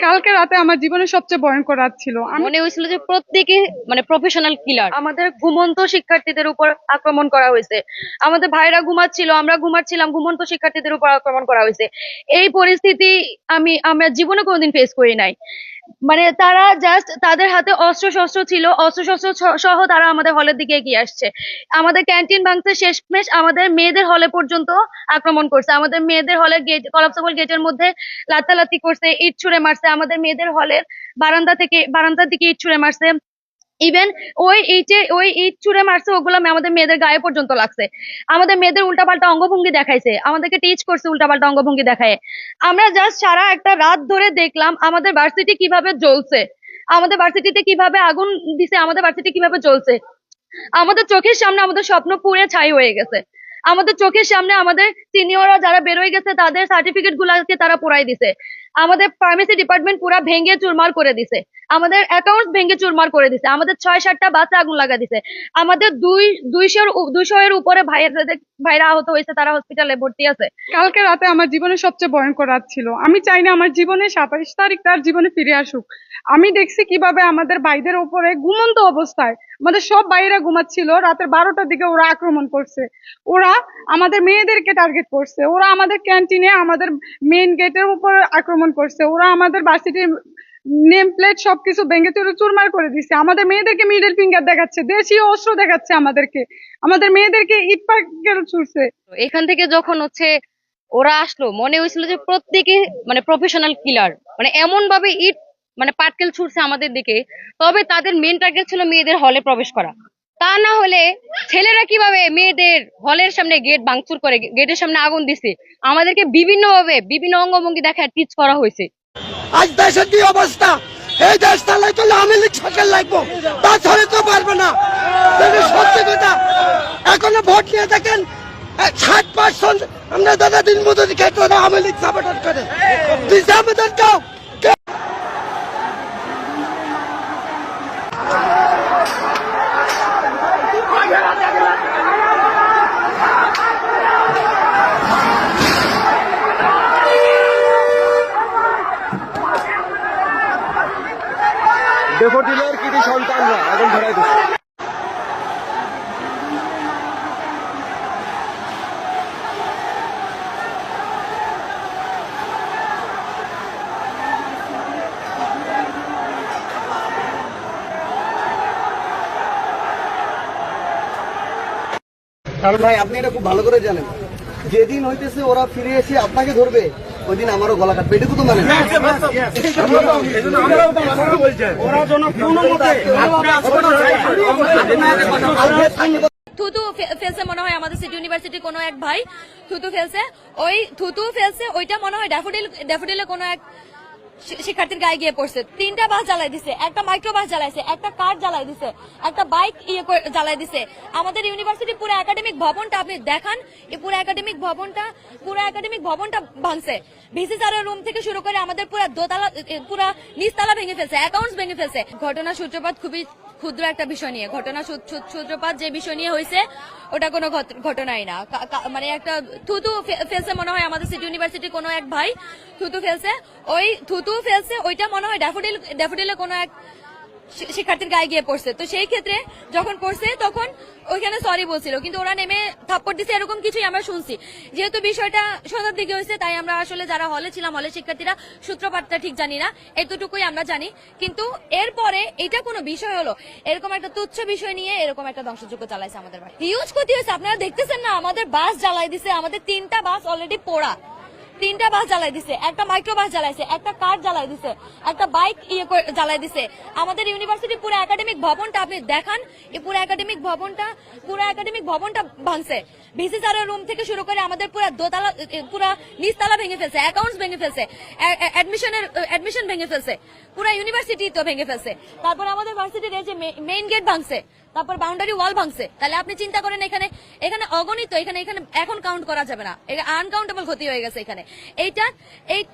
কালকে রাতে আমার জীবনের সবচেয়ে ভয়ঙ্কর রাত ছিল। আমি মনে হয়েছিল যে প্রত্যেকে মানে প্রফেশনাল কিলার আমাদের ঘুমন্ত শিক্ষার্থীদের উপর আক্রমণ করা হয়েছে। আমাদের ভাইরা ঘুমাচ্ছিল আমরা ঘুমাচ্ছিলাম ঘুমন্ত শিক্ষার্থীদের উপর আক্রমণ করা হয়েছে। এই পরিস্থিতি আমি আমরা জীবনে কোনোদিন ফেস করি নাই। মানে তারা জাস্ট তাদের হাতে অস্ত্র শস্ত্র ছিল অস্ত্র শস্ত্র সহ তারা আমাদের হলের দিকে এগিয়ে আসছে। আমাদের ক্যান্টিন ভাঙতে শেষমেশ আমাদের মেয়েদের হলে পর্যন্ত আক্রমণ করছে। আমাদের মেয়েদের হলে গেট কলাপসেবল গেটের মধ্যে লাতালাতি করছে, ইট ছুঁড়ে মারছে। আমাদের মেয়েদের হলের বারান্দা থেকে, বারান্দার দিকে ইট ছুঁড়ে মারছে। ইভেন ওই ইটে, ওই ইট ছুঁড়ে মারছে, ওগুলো আমাদের মেয়েদের গায়ে পর্যন্ত লাগছে। আমাদের মেয়েদের উল্টাপাল্টা অঙ্গভঙ্গি দেখাইছে। আমাদেরকে টিচ করছে উল্টাপাল্টা অঙ্গভঙ্গি দেখায়। আমরা জাস্ট সারা একটা রাত ধরে দেখলাম আমাদের ভার্সিটি কীভাবে জ্বলছে। আমাদের ভার্সিটিতে কীভাবে আগুন দিছে, আমাদের ভার্সিটি কীভাবে জ্বলছে। আমাদের চোখের সামনে আমাদের স্বপ্ন পুড়ে ছাই হয়ে গেছে। আমাদের চোখের সামনে আমাদের সিনিয়ররা যারা বেরোয় গেছে, তাদের সার্টিফিকেট গুলাকে তারা পোড়াই দিছে। আমাদের ফার্মেসি ডিপার্টমেন্ট পুরা ভেঙে চুরমার করে দিছে। আমাদের অ্যাকাউন্ট ভেঙে চুরমার করে দিছে। আমাদের ছয় সাতটা বাসে আগুন লাগা দিছে। আমাদের দুই, দুইশোর দুইশো এর উপরে ভাইয়ের ভাইরা আহত হয়েছে, তারা হসপিটালে ভর্তি আছে। কালকে রাতে আমার জীবনের সবচেয়ে ভয়ঙ্কর রাত ছিল। আমি চাই না আমার জীবনে সাতাইশ তারিখ তার জীবনে ফিরে আসুক। আমি দেখছি কীভাবে আমাদের ভাইদের উপরে ঘুমন্ত অবস্থায়, আমাদের সব ভাইয়েরা ঘুমাচ্ছিল। রাতের বারোটার দিকে ওরা আক্রমণ করছে। ওরা আমাদের মেয়েদেরকে টার্গেট করছে। ওরা আমাদের ক্যান্টিনে আমাদের মেইন গেটের উপর আক্রমণ করছে। ওরা আমাদের ভার্সিটির নেম প্লেট সবকিছু ভেঙে চুরে চুরমার করে দিচ্ছে আমাদের মেয়েদেরকে মিডল ফিঙ্গার দেখাচ্ছে, দেশীয় অস্ত্র দেখাচ্ছে আমাদেরকে। আমাদের মেয়েদেরকে ইট পাকেল ছুড়ছে? এখান থেকে যখন হচ্ছে ওরা আসলো, মনে হয়েছিল যে প্রত্যেকে মানে প্রফেশনাল কিলার মানে এমন ভাবে ইট মানে পাটকেল ছুটছে আমাদের দিকে। তবে তাদের মেন টার্গেট ছিল মেয়েদের হলে প্রবেশ করা। তা না হলে ছেলেরা কীভাবে মেয়েদের হলের সামনে গেট ভাঙচুর করে গেটের সামনে আগুন দিছে? আমাদেরকে বিভিন্ন ভাবে বিভিন্ন অঙ্গভঙ্গি দেখায় টিচ করা হয়েছে। আজ দেশের কি অবস্থা? এই দেশ চালাই তো আওয়ামী লীগ সরকার লাগবো। তাছাড়া তো পারবে না। সত্যি কথা, এখনও ভোট নিয়ে দেখেন ষাট পার্সেন্ট আমরা দাদা দিন মোদী ক্ষেত্রে আওয়ামী লীগ সাপোর্ট করে। দিছে আমাদের ডেফোডিলের কৃতি সন্তানরা এখন ধরাই দিচ্ছে ভাই, আপনি এটা খুব ভালো করে জানেন। যেদিন হইতেছে ওরা ফিরে এসে আপনাকে ধরবে ওই দিন আমারও গলা কাটবে। এটুকু তো মানে থুতু ফে- ফেলছে মনে হয় আমাদের সিটি ইউনিভার্সিটি কোনো এক ভাই। থুতু ফেলছে। ওই থুতু ফেলছে। ওইটা মনে হয় ড্যাফোডিল ড্যাফোডিলে কোনো এক শিক্ষার্থীর গায়ে গিয়ে পড়ছে। তিনটা বাস জ্বালাই দিছে, একটা মাইক্রো বাস জ্বালাইছে, একটা কার জ্বালাই দিছে, একটা বাইক ইয়ে জ্বালাই দিছে। আমাদের ইউনিভার্সিটি পুরো একাডেমিক ভবনটা আপনি দেখান। পুরো একাডেমিক ভবনটা পুরো একাডেমিক ভবনটা ভাঙছে। ভিসি স্যারের রুম থেকে শুরু করে আমাদের পুরো দোতলা পুরা পুরো নিচতলা ভেঙে ফেলছে অ্যাকাউন্টস ভেঙে ফেলছে। ঘটনা সূত্রপাত খুবই ক্ষুদ্র একটা বিষয় নিয়ে, ঘটনা সূত্রপাত যে বিষয় নিয়ে হয়েছে ওটা কোনো ঘট- ঘটনাই না। মানে একটা থুতু ফেলছে মনে হয় আমাদের সিটি ইউনিভার্সিটি কোনো এক ভাই, থুতু ফেলছে। ওই থুতু ফেলছে, ওইটা মনে হয় ড্যাফোডিল ড্যাফোডিলে কোনো এক শিক্ষার্থীর গায়ে গিয়ে পড়ছে। তো সেই ক্ষেত্রে যখন পড়ছে, তখন ওইখানে সরি বলছিল, কিন্তু ওরা নেমে থাপ্পড় দিছে, এরকম কিছুই আমরা শুনছি। যেহেতু বিষয়টা সন্ধ্যার দিকে হয়েছে, তাই আমরা আসলে যারা হলে ছিলাম হলে শিক্ষার্থীরা সূত্রপাতটা ঠিক জানি না, এতটুকুই আমরা জানি। কিন্তু এরপরে এটা কোনো বিষয় হলো, এরকম একটা তুচ্ছ বিষয় নিয়ে এরকম একটা ধ্বংসযোগ্য চালাইছে আমাদের বাড়ি। হিউজ ক্ষতি হয়েছে, আপনারা দেখতেছেন না, আমাদের বাস জ্বালাই দিছে, আমাদের তিনটা বাস অলরেডি পোড়া। তিনটা বাস জ্বালাই দিছে, একটা মাইক্রো বাস জ্বালাইছে, একটা কার জ্বালাই দিছে, একটা বাইক ইয়ে জ্বালাই দিছে। আমাদের ইউনিভার্সিটি পুরো একাডেমিক ভবনটা আপনি দেখান পুরো একাডেমিক ভবনটা, পুরো একাডেমিক ভবনটা ভাঙছে। ভিসি স্যারের রুম থেকে শুরু করে আমাদের পুরো দোতলা পুরো নিচতলা ভেঙে ফেলছে অ্যাকাউন্টস ভেঙে ফেলছে অ্যাডমিশনের অ্যাডমিশন ভেঙে ফেলছে, পুরো ইউনিভার্সিটি তো ভেঙে ফেলছে। তারপর আমাদের ভার্সিটির এই যে মেইন গেট ভাঙছে তারপর বাউন্ডারি ওয়াল ভাঙছে। তাহলে আপনি চিন্তা করেন এখানে এখানে অগণিত, এখানে এখানে এখন কাউন্ট করা যাবে না। আনকাউন্টেবল ক্ষতি হয়ে গেছে এখানে। এইটা, এই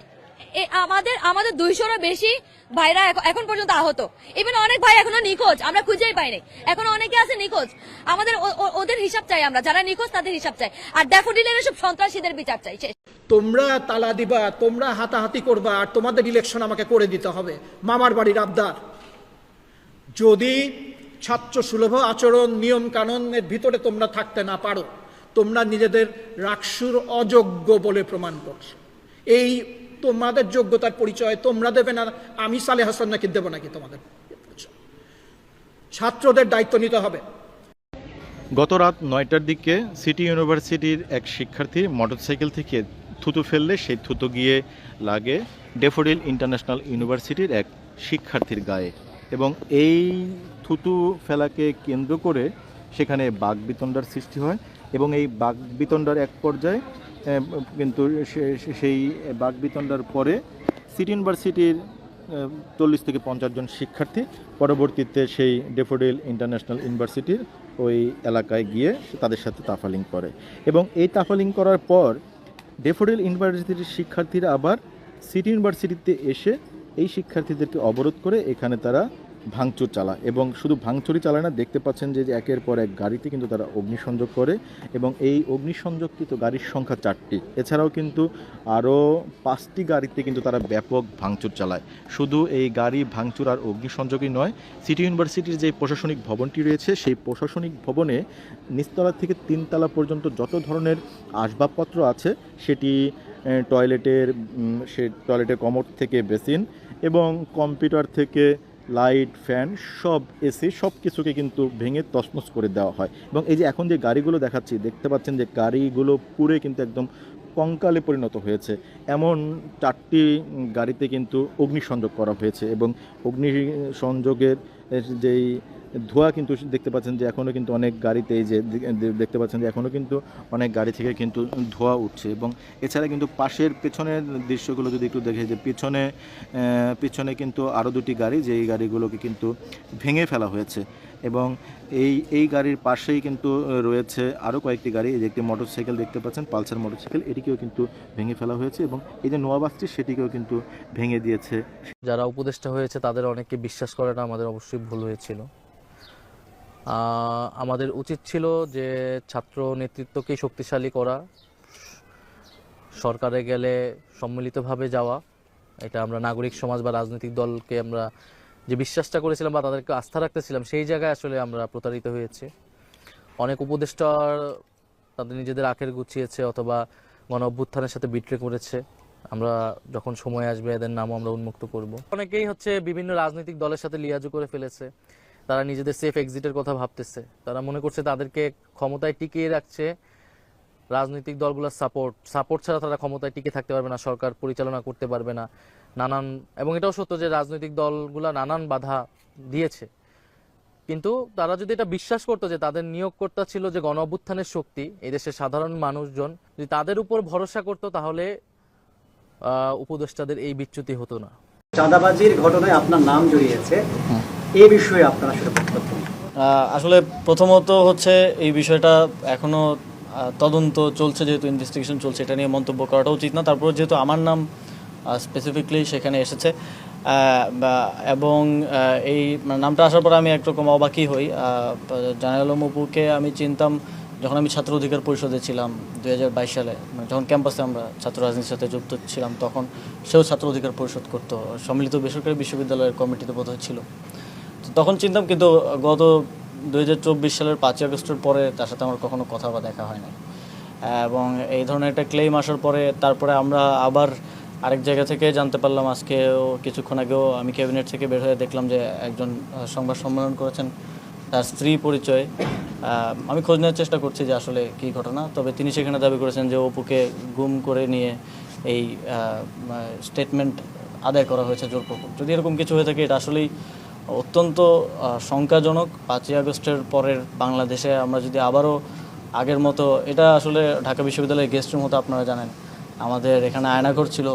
আমাদের আমাদের দুইশোরও বেশি ভাইরা এখন- পর্যন্ত আহত। ইভেন অনেক ভাই এখনও নিখোঁজ, আমরা খুঁজেই পাইনি। এখনও অনেকে আছে নিখোঁজ। আমাদের ওদের হিসাব চাই আমরা, যারা নিখোঁজ তাদের হিসাব চাই। আর ড্যাফোডিলের সব সন্ত্রাসীদের বিচার চাই তোমরা তালা দিবা, তোমরা হাতাহাতি করবা, আর তোমাদের ইলেকশন আমাকে করে দিতে হবে। মামার বাড়ির আবদার। যদি ছাত্র সুলভ আচরণ, নিয়ম কানুনের ভিতরে তোমরা থাকতে না পারো। তোমরা নিজেদের রাক্ষুর অযোগ্য বলে প্রমাণ করছ। এই তোমাদের যোগ্যতার পরিচয় তোমরা দেবে না, আমি সালে হাসান নাকি দেবো নাকি তোমাদের? ছাত্রদের দায়িত্ব নিতে হবে। গত রাত নয়টার দিকে সিটি ইউনিভার্সিটির এক শিক্ষার্থী মোটরসাইকেল থেকে থুতু ফেললে সেই থুতু গিয়ে লাগে ডেফোডিল ইন্টারন্যাশনাল ইউনিভার্সিটির এক শিক্ষার্থীর গায়ে। এবং এই থুতু ফেলাকে কেন্দ্র করে সেখানে বাঘ বিতণ্ডার সৃষ্টি হয় এবং এই বাঘ বিতণ্ডার এক পর্যায়ে কিন্তু সেই বাঘ বিতণ্ডার পরে সিটি ইউনিভার্সিটির চল্লিশ থেকে পঞ্চাশ জন শিক্ষার্থী পরবর্তীতে সেই ডেফোডিল ইন্টারন্যাশনাল ইউনিভার্সিটির ওই এলাকায় গিয়ে তাদের সাথে তাফালিং করে। এবং এই তাফালিং করার পর ডেফোডিল ইউনিভার্সিটির শিক্ষার্থীরা আবার সিটি ইউনিভার্সিটিতে এসে এই শিক্ষার্থীদেরকে অবরোধ করে এখানে তারা ভাঙচুর চালায় এবং শুধু ভাঙচুরই চালায় না, দেখতে পাচ্ছেন যে একের পর এক গাড়িতে কিন্তু তারা অগ্নিসংযোগ করে এবং এই অগ্নিসংযোগকৃত গাড়ির সংখ্যা চারটি। এছাড়াও কিন্তু আরও পাঁচটি গাড়িতে কিন্তু তারা ব্যাপক ভাঙচুর চালায়। শুধু এই গাড়ি ভাঙচুর আর অগ্নিসংযোগই নয়, সিটি ইউনিভার্সিটির যে প্রশাসনিক ভবনটি রয়েছে, সেই প্রশাসনিক ভবনে নিচতলা থেকে তিনতলা পর্যন্ত যত ধরনের আসবাবপত্র আছে, সেটি টয়লেটের সে টয়লেটের কমোড থেকে বেসিন এবং কম্পিউটার থেকে লাইট, ফ্যান, সব এসি সব কিছুকে কিন্তু ভেঙে তসমস করে দেওয়া হয়। এবং এই যে এখন যে গাড়িগুলো দেখাচ্ছি, দেখতে পাচ্ছেন যে গাড়িগুলো পুরে কিন্তু একদম কঙ্কালে পরিণত হয়েছে। এমন চারটি গাড়িতে কিন্তু অগ্নিসংযোগ করা হয়েছে এবং অগ্নিসংযোগের যেই ধোঁয়া কিন্তু দেখতে পাচ্ছেন যে এখনও কিন্তু অনেক গাড়িতে এই যে দেখতে পাচ্ছেন যে এখনও কিন্তু অনেক গাড়ি থেকে কিন্তু ধোঁয়া উঠছে এবং এছাড়া কিন্তু পাশের পেছনের দৃশ্যগুলো যদি একটু দেখে যে পিছনে পিছনে কিন্তু আরও দুটি গাড়ি যে এই গাড়িগুলোকে কিন্তু ভেঙে ফেলা হয়েছে এবং এই এই গাড়ির পাশেই কিন্তু রয়েছে আরও কয়েকটি গাড়ি। এই যে একটি মোটরসাইকেল দেখতে পাচ্ছেন, পালসার মোটরসাইকেল, এটিকেও কিন্তু ভেঙে ফেলা হয়েছে এবং এই যে নোয়া বাসটি সেটিকেও কিন্তু ভেঙে দিয়েছে। যারা উপদেষ্টা হয়েছে তাদের অনেককে বিশ্বাস করাটা আমাদের অবশ্যই ভুল হয়েছিল। আমাদের উচিত ছিল যে ছাত্র নেতৃত্বকে শক্তিশালী করা, সরকারে গেলে সম্মিলিতভাবে যাওয়া। এটা আমরা নাগরিক সমাজ বা রাজনৈতিক দলকে আমরা যে বিশ্বাসটা করেছিলাম বা তাদেরকে আস্থা রাখতেছিলাম, সেই জায়গায় আসলে আমরা প্রতারিত হয়েছে। অনেক উপদেষ্টা তাদের নিজেদের আখের গুছিয়েছে অথবা গণ অভ্যুত্থানের সাথে বিট্রে করেছে। আমরা যখন সময় আসবে এদের নামও আমরা উন্মুক্ত করব। অনেকেই হচ্ছে বিভিন্ন রাজনৈতিক দলের সাথে লিয়াজু করে ফেলেছে। তারা নিজেদের সেফ এক্সিটের কথা ভাবতেছে। তারা মনে করছে তাদেরকে ক্ষমতায় টিকিয়ে রাখছে রাজনৈতিক দলগুলোর সাপোর্ট সাপোর্ট ছাড়া তারা ক্ষমতায় টিকে থাকতে পারবে না সরকার পরিচালনা করতে পারবে না নানান এবং এটাও সত্য যে রাজনৈতিক দলগুলা নানান বাধা দিয়েছে। কিন্তু তারা যদি এটা বিশ্বাস করতো যে তাদের নিয়োগকর্তা ছিল যে গণ অভ্যুত্থানের শক্তি এই দেশের সাধারণ মানুষজন যদি তাদের উপর ভরসা করতো তাহলে উপদেষ্টাদের এই বিচ্যুতি হতো না। চাঁদাবাজির ঘটনায় আপনার নাম জড়িয়েছে। বিষয়ে আসলে আসলে প্রথমত হচ্ছে এই বিষয়টা এখনও তদন্ত চলছে, যেহেতু ইনভেস্টিগেশন চলছে, এটা নিয়ে মন্তব্য করাটা উচিত না। তারপর যেহেতু আমার নাম স্পেসিফিকলি সেখানে এসেছে এবং এই মানে নামটা আসার পর আমি একরকম অবাকই হই। জানাল আলম অপুকে আমি চিনতাম যখন আমি ছাত্র অধিকার পরিষদে ছিলাম দুই হাজার বাইশ সালে। মানে যখন ক্যাম্পাসে আমরা ছাত্র রাজনীতির সাথে যুক্ত ছিলাম, তখন সেও ছাত্র অধিকার পরিষদ করতো। সম্মিলিত বেসরকারি বিশ্ববিদ্যালয়ের কমিটিতে বোধহয় ছিল। তখন চিনতাম কিন্তু, গত দু হাজার চব্বিশ সালের পাঁচই আগস্টের পরে তার সাথে আমার কখনো কথা বা দেখা হয় না এবং এই ধরনের একটা ক্লেম আসার পরে তারপরে আমরা আবার আরেক জায়গা থেকে জানতে পারলাম আজকেও কিছুক্ষণ আগেও আমি ক্যাবিনেট থেকে বের হয়ে দেখলাম যে একজন সংবাদ সম্মেলন করেছেন। তার স্ত্রী পরিচয়। আমি খোঁজ নেওয়ার চেষ্টা করছি যে আসলে কী ঘটনা। তবে তিনি সেখানে দাবি করেছেন যে অপুকে গুম করে নিয়ে এই স্টেটমেন্ট আদায় করা হয়েছে জোরপূর্বক। যদি এরকম কিছু হয়ে থাকে, এটা আসলেই অত্যন্ত শঙ্কাজনক। পাঁচই আগস্টের পরের বাংলাদেশে আমরা যদি আবারও আগের মতো এটা আসলে ঢাকা বিশ্ববিদ্যালয়ের গেস্ট রুম হতো আপনারা জানেন। আমাদের এখানে আয়নাঘর ছিল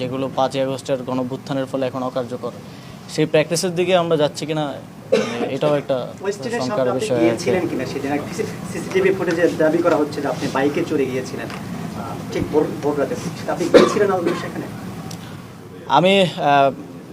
যেগুলো পাঁচই আগস্টের গণভ্যুত্থানের ফলে এখন অকার্যকর। সেই প্র্যাকটিসের দিকে আমরা যাচ্ছি কিনা মানে এটাও একটা শঙ্কার বিষয়। গিয়েছিলেন কিনা সেদিন? সিসিটিভি ফুটেজে দাবি করা হচ্ছে যে আপনি বাইকে চড়ে গিয়েছিলেন ঠিক ভোর রাতে আপনি গিয়েছিলেন সেখানে? আমি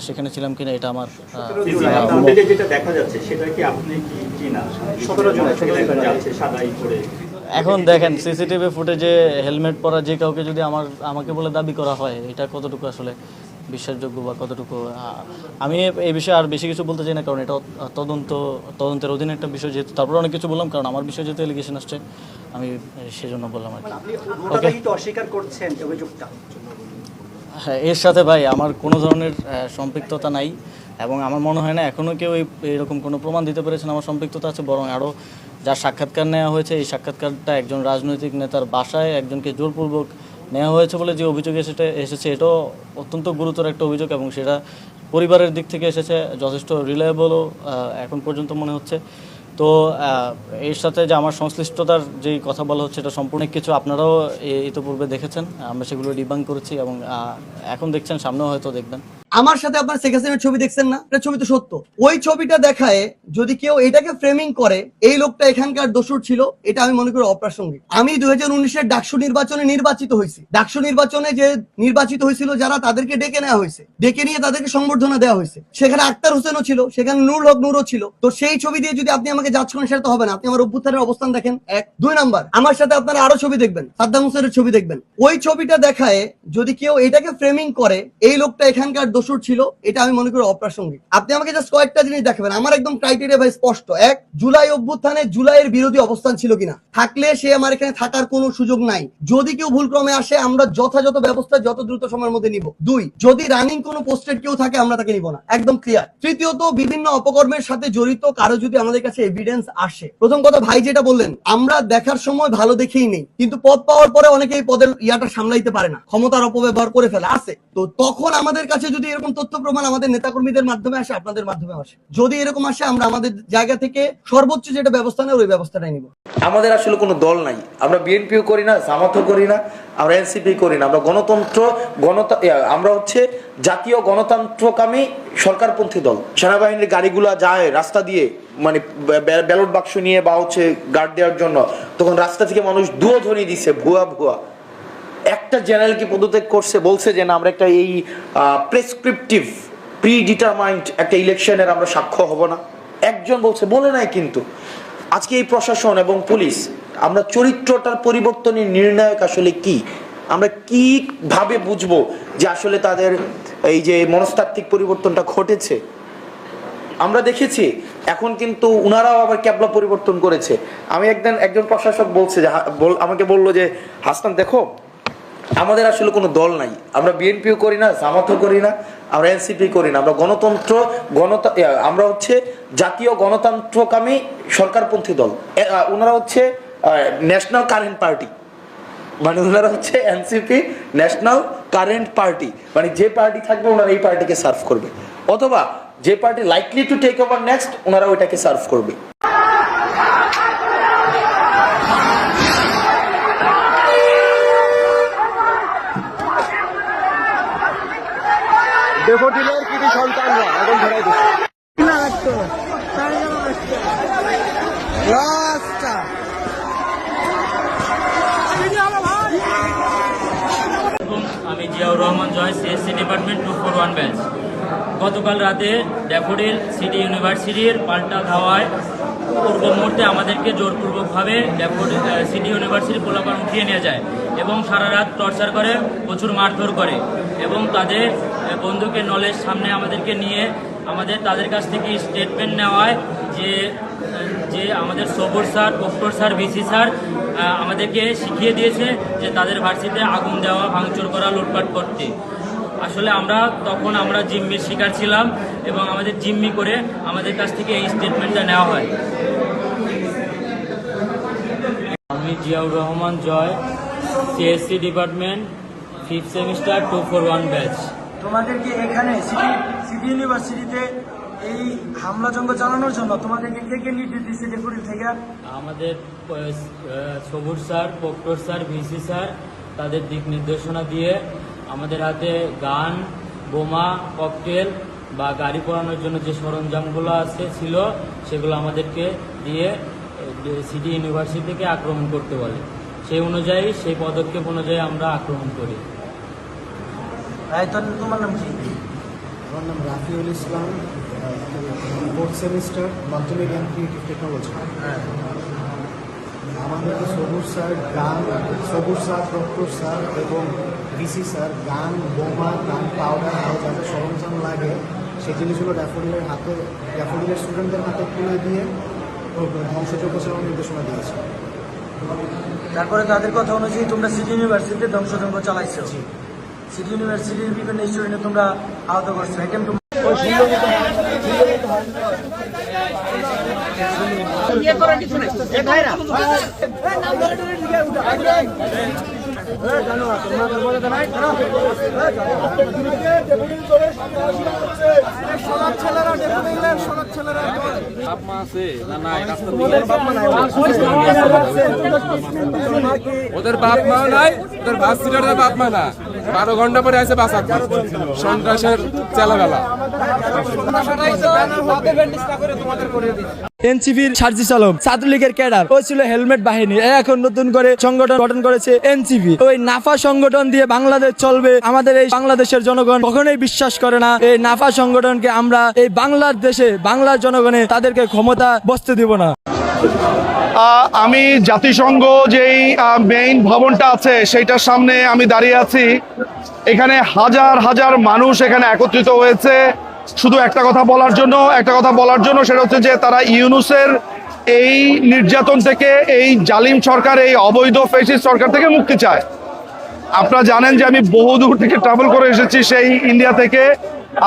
সেখানে ছিলাম কিনা এটা আমার আহ, যেটা দেখা যাচ্ছে সেটা কি আপনি কি কিনা? সতেরো জন যাচ্ছে সাদাই করে এখন দেখেন সিসিটিভি ফুটেজে হেলমেট পরা যে কাউকে যদি আমার আমাকে বলে দাবি করা হয় এটা কতটুকু আসলে বিশ্বাসযোগ্য বা কতটুকু আমি এই বিষয়ে আর বেশি কিছু বলতে চাই না কারণ এটা তদন্ত তদন্তের অধীনে একটা বিষয় যেহেতু তারপরে অনেক কিছু বললাম কারণ আমার বিষয়ে যেহেতু এলিগেশন আসছে আমি সেজন্য বললাম আর কি। কিন্তু অস্বীকার করছেন অভিযোগটা। এর সাথে ভাই আমার কোনো ধরনের সম্পৃক্ততা নাই এবং আমার মনে হয় না এখনও কেউ এরকম কোনো প্রমাণ দিতে পেরেছেন আমার সম্পৃক্ততা আছে, বরং আরও যার সাক্ষাৎকার নেওয়া হয়েছে, এই সাক্ষাৎকারটা একজন রাজনৈতিক নেতার বাসায় একজনকে জোরপূর্বক নেওয়া হয়েছে বলে যে অভিযোগ এসেছে এসেছে, এটাও অত্যন্ত গুরুতর একটা অভিযোগ এবং সেটা পরিবারের দিক থেকে এসেছে, যথেষ্ট রিলায়েবলও এখন পর্যন্ত মনে হচ্ছে। তো এর সাথে যে আমার সংশ্লিষ্টতার যেই কথা বলা হচ্ছে এটা সম্পূর্ণ কিছু আপনারাও ইতিপূর্বে দেখেছেন। আমরা সেগুলো ডিবাং করেছি এবং এখন দেখছেন, সামনেও হয়তো দেখবেন। আমার সাথে আপনার শেখ হাসিনার ছবি দেখছেন না? এটা ছবি তো সত্য। ওই ছবিটা দেখায় যদি কেউ এটাকে ফ্রেমিং করে, এই লোকটা এখানকার দোষর ছিল, এটা আমি মনে করি অপ্রাসঙ্গিক। আমি দুই হাজার উনিশের ডাকসু নির্বাচনে নির্বাচিত হয়েছি। ডাকসু নির্বাচনে যে নির্বাচিত হয়েছিল, যারা তাদেরকে ডেকে নেওয়া হয়েছে, ডেকে নিয়ে তাদেরকে সংবর্ধনা দেওয়া হয়েছে। সেখানে আক্তার হোসেনও ছিল, সেখানে নুরুল হক নুরও ছিল। তো সেই ছবি দিয়ে যদি আপনি আমাকে যাচ করেন সেটা তো হবে না। আপনি আমার অভ্যুত্থানের অবস্থান দেখেন। এক। দুই নাম্বার আমার সাথে আপনারা আরও ছবি দেখবেন সাদ্দাম হোসেনের ছবি দেখবেন। ওই ছবিটা দেখায় যদি কেউ এটাকে ফ্রেমিং করে এই লোকটা এখানকার দোষর ছিল এটা আমি মনে করি অপ্রাসঙ্গিক। আপনি আমাকে জাস্ট কয়েকটা জিনিস দেখাবেন। আমার একদম ক্রাইটেরিয়া ভাই স্পষ্ট। এক জুলাই অভ্যুত্থানে জুলাইয়ের বিরোধী অবস্থান ছিল কিনা? থাকলে সে আমার এখানে থাকার কোনো সুযোগ নাই। যদি কেউ ভুল ক্রমে আসে আমরা যথাযথ ব্যবস্থা যত দ্রুত সময়ের মধ্যে নিব। দুই যদি রানিং কোনো পোস্টেড কেউ থাকে আমরা তাকে নিব না। একদম ক্লিয়ার তৃতীয়ত বিভিন্ন অপকর্মের সাথে জড়িত কারও যদি আমাদের কাছে এভিডেন্স আসে। প্রথম কথা, ভাই যেটা বললেন, আমরা দেখার সময় ভালো দেখেই নেই, কিন্তু পদ পাওয়ার পরে অনেকে এই পদের ইয়াটা সামলাইতে পারে না, ক্ষমতার অপব্যবহার করে ফেলে, আছে। তো তখন আমাদের কাছে যদি এরকম তথ্য প্রমাণ আমাদের নেতাকর্মীদের মাধ্যমে আসে, আপনাদের মাধ্যমে আসে। যদি এরকম আসে, আমরা আমাদের জায়গা থেকে সর্বোচ্চ যেটা ব্যবস্থা নেই ওই ব্যবস্থাটাই নিব। আমাদের আসলে কোনো দল নাই। আমরা বিএনপিও করি না, জামাতও করি না আমরা এনসিপি করি না, আমরা গণতন্ত্র, গণতা আমরা হচ্ছে জাতীয় গণতন্ত্রকামী সরকারপন্থী দল। সেনাবাহিনীর গাড়িগুলা যায় রাস্তা দিয়ে মানে ব্যালট বাক্স নিয়ে বা হচ্ছে গার্ড দেওয়ার জন্য। তখন রাস্তা থেকে মানুষ দুয়ো ধরিয়ে দিচ্ছে ভুয়া ভুয়া। একটা জেনারেল কি পদত্যাগ করছে, বলছে যে না, আমরা একটা এই প্রেসক্রিপটিভ প্রি ডিটারমাইন্ড একটা ইলেকশনের আমরা সাক্ষ্য হব না। একজন বলছে, বলে নাই কিন্তু। আজকে এই প্রশাসন এবং পুলিশ আমরা চরিত্রটার পরিবর্তনের নির্ণায়ক আসলে কি? আমরা কি ভাবে বুঝব যে আসলে তাদের এই যে মনস্তাত্ত্বিক পরিবর্তনটা ঘটেছে? আমরা দেখেছি, এখন কিন্তু উনারাও আবার ক্যাবলা পরিবর্তন করেছে। আমি একদিন একজন প্রশাসক বলছে যে আমাকে বলল যে হাসান দেখো, আমাদের আসলে কোনো দল নাই। আমরা বিএনপিও করি না, জামাতও করি না, আমরা এনসিপি করি না। আমরা গণতন্ত্র, গণত আমরা হচ্ছে জাতীয় গণতন্ত্রকামী সরকারপন্থী দল। ওনারা হচ্ছে ন্যাশনাল কারেন্ট পার্টি মানে ওনারা হচ্ছে এনসিপি ন্যাশনাল কারেন্ট পার্টি মানে যে পার্টি থাকবে ওনারা এই পার্টিকে সার্ভ করবে অথবা যে party likely to take over next ওনারা ওইটাকে সার্ভ করবে ডেফোডিলের কৃতি সন্তানরা এখন ধরাই দিচ্ছে Rahman Joy CSC department two four one batch গতকাল রাতে ড্যাফোডিল সিটি ইউনিভার্সিটির পাল্টা ধাওয়ায় পূর্ব মুহূর্তে আমাদেরকে জোরপূর্বকভাবে ড্যাফোডিল সিটি ইউনিভার্সিটির পোলাপান উঠিয়ে নিয়ে যায় এবং সারা রাত টর্চার করে, প্রচুর মারধর করে এবং তাদের বন্ধুকে নলেজ সামনে আমাদেরকে নিয়ে আমাদের, তাদের কাছ থেকে স্টেটমেন্ট নেওয়ায় যে যে আমাদের Sabur sir doctor sir, VC sir আমাদেরকে শিখিয়ে দিয়েছে যে তাদের ভার্সিতে আগুন দেওয়া, ভাঙচুর করা, লুটপাট করতে। আসলে আমরা তখন আমরা জিম্মির শিকার ছিলাম এবং আমাদের জিম্মি করে আমাদের কাছ থেকে এই স্টেটমেন্টটা নেওয়া হয়। আমি Ziaur Rahman Joy CSC department fifth semester two four one batch তোমাদেরকে এখানে সিটি সিটি ইউনিভার্সিটিতে এই হামলা জঙ্গ চালানোর জন্য তোমাদেরকে কে কে নির্দেশ দিচ্ছে ডেপুটি থেকে? আমাদের Sabuj sir proctor sir VC sir তাদের দিক নির্দেশনা দিয়ে আমাদের হাতে গান বোমা ককটেল বা গাড়ি পোড়ানোর জন্য যে সরঞ্জামগুলো আছে ছিল সেগুলো আমাদেরকে দিয়ে সিটি ইউনিভার্সিটি থেকে আক্রমণ করতে বলে। সেই অনুযায়ী সেই পদক্ষেপ অনুযায়ী আমরা আক্রমণ করি। তোমার নাম কি? আমার নাম রাফিউল ইসলাম। ফোর্থ সেমিস্টার মাধ্যমিক অ্যান্ড ক্রিয়েটিভ টেকনোলজি আমাদের সবুজ স্যার গান সবুজ স্যার ডক্টর স্যার এবং ভিসি স্যার গান বোমা গান পাউডার আরও যা যা সরঞ্জাম লাগে সেই জিনিসগুলো ড্যাফোডিলের হাতে ড্যাফোডিলের স্টুডেন্টদের হাতে তুলে দিয়ে ধ্বংসযোগ্য চালানোর নির্দেশনা দিয়েছে। তারপরে তাদের কথা অনুযায়ী তোমরা সিটি ইউনিভার্সিটিতে ধ্বংসযজ্ঞ চালাইছো। সিটি ইউনিভার্সিটির বিভিন্ন স্টুডেন্টে তোমরা আহত করছ। এটা ওদের বাপ মা নাই ওদের বাস সিটারদের বাপ মা না। বারো ঘণ্টা পরে আছে বাস সন্ত্রাসের চেলাবেলা। এনসিপির সার্জিস আলম ছাত্রলীগের ক্যাডার। ও ছিল হেলমেট বাহিনী। এখন নতুন করে সংগঠন গঠন করেছে এনসিপি ওই নাফা সংগঠন দিয়ে বাংলাদেশ চলবে। আমাদের এই বাংলাদেশের জনগণ কখনোই বিশ্বাস করে না। এই নাফা সংগঠনকে আমরা এই বাংলার দেশে, বাংলার জনগণে তাদেরকে ক্ষমতা বসতে দিব না। আমি জাতিসংঘ যেই মেইন ভবনটা আছে, সেইটার সামনে আমি দাঁড়িয়ে আছি। এখানে হাজার হাজার মানুষ এখানে একত্রিত হয়েছে। শুধু একটা কথা বলার জন্য, একটা কথা বলার জন্য, সেটা হচ্ছে যে তারা ইউনুসের এই নির্যাতন থেকে, এই জালিম সরকার, এই অবৈধ ফেসিস সরকার থেকে মুক্তি চায়। আপনারা জানেন যে আমি বহুদূর থেকে ট্রাভেল করে এসেছি সেই ইন্ডিয়া থেকে।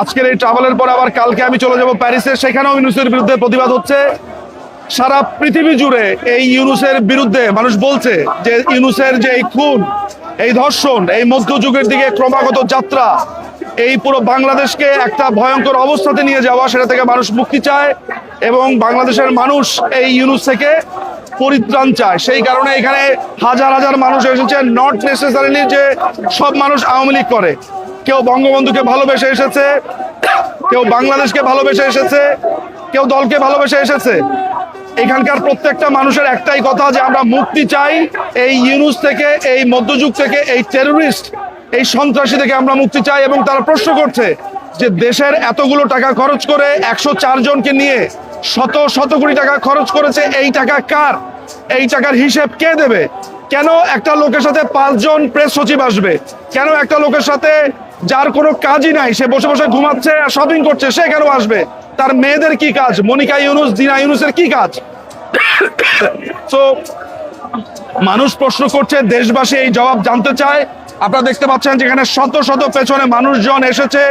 আজকের এই ট্রাভেলের পর আবার কালকে আমি চলে যাব প্যারিসে সেখানেও ইউনুসের বিরুদ্ধে প্রতিবাদ হচ্ছে। সারা পৃথিবী জুড়ে এই ইউনুসের বিরুদ্ধে মানুষ বলছে যে ইউনুসের যে এই খুন, এই ধর্ষণ, এই মধ্যযুগের দিকে ক্রমাগত যাত্রা এই পুরো বাংলাদেশকে একটা ভয়ঙ্কর অবস্থাতে নিয়ে যাওয়া, সেটা থেকে মানুষ মুক্তি চায় এবং বাংলাদেশের মানুষ এই ইউনুস থেকে পরিত্রাণ চায়। সেই কারণে এখানে হাজার হাজার মানুষ এসেছে নট নেসেসারিলি যে সব মানুষ আওয়ামী লীগ করে। কেউ বঙ্গবন্ধুকে ভালোবেসে এসেছে, কেউ বাংলাদেশকে ভালোবেসে এসেছে, কেউ দলকে ভালোবেসে এসেছে। এখানকার প্রত্যেকটা মানুষের একটাই কথা যে আমরা মুক্তি চাই। এই ইউনুস থেকে, এই মধ্যযুগ থেকে এই টেররিস্ট এই সন্ত্রাসী থেকে আমরা মুক্তি চাই এবং তারা প্রশ্ন করছে যে দেশের এতগুলো টাকা খরচ করে একশো জনকে নিয়ে শত শত কোটি টাকা খরচ করেছে, এই টাকা কার? এই টাকার হিসেব কে দেবে? কেন একটা লোকের সাথে পাঁচজন প্রেস সচিব আসবে? কেন একটা লোকের সাথে যার কোনো কাজই নাই, সে বসে বসে ঘুমাচ্ছে আর শপিং করছে, সে কেন আসবে? তার মেয়েদের কি কাজ? মনিকা ইউনুস দিনা ইউনুসের কি কাজ? তো মানুষ প্রশ্ন করছে, দেশবাসী এই জবাব জানতে চায়। আপনারা দেখতে পাচ্ছেন যেখানে শত শত পেছনে মানুষজন এসেছে।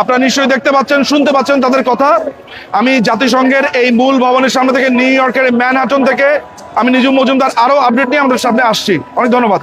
আপনারা নিশ্চয়ই দেখতে পাচ্ছেন, শুনতে পাচ্ছেন তাদের কথা। আমি জাতিসংঘের এই মূল ভবনের সামনে থেকে, নিউ ইয়র্কের ম্যানহাটন থেকে আমি নিজুম মজুমদার আরও আপডেট নিয়ে আমাদের সামনে আসছি। অনেক ধন্যবাদ।